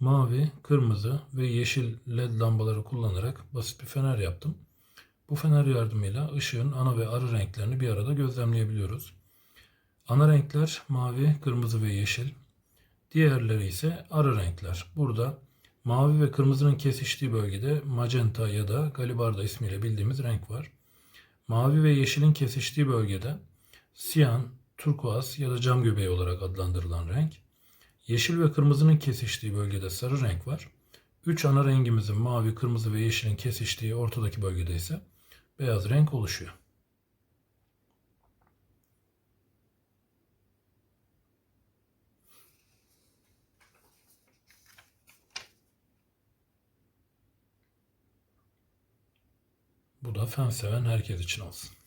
mavi, kırmızı ve yeşil led lambaları kullanarak basit bir fener yaptım. Bu fener yardımıyla ışığın ana ve arı renklerini bir arada gözlemleyebiliyoruz. Ana renkler mavi, kırmızı ve yeşil. Diğerleri ise arı renkler. Burada mavi ve kırmızının kesiştiği bölgede magenta ya da galibarda ismiyle bildiğimiz renk var. Mavi ve yeşilin kesiştiği bölgede siyan, turkuaz ya da cam göbeği olarak adlandırılan renk. Yeşil ve kırmızının kesiştiği bölgede sarı renk var. Üç ana rengimizin mavi, kırmızı ve yeşilin kesiştiği ortadaki bölgede ise beyaz renk oluşuyor. Bu da fen seven herkes için olsun.